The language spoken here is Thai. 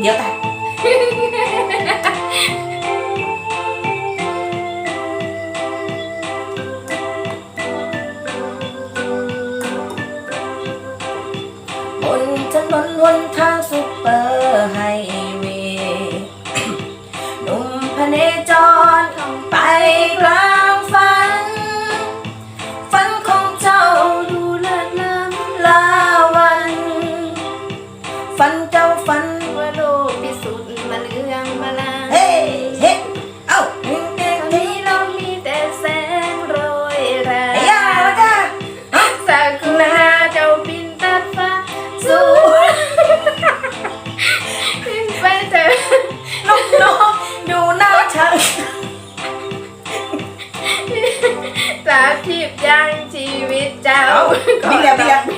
เดี๋ยวแต่บนถนนวนทางซุปเปอร์ไฮเวย์นุ่มพเนจรไปกลางฝัน ฝันของเจ้าดูเลิศล้ำลาวัน ฝันเจ้า สู่ขึ้นไปเจอน้องน้องดูหน้าฉันสาธิตยังชีวิตเจ้า เอ้าบินแล้วบิน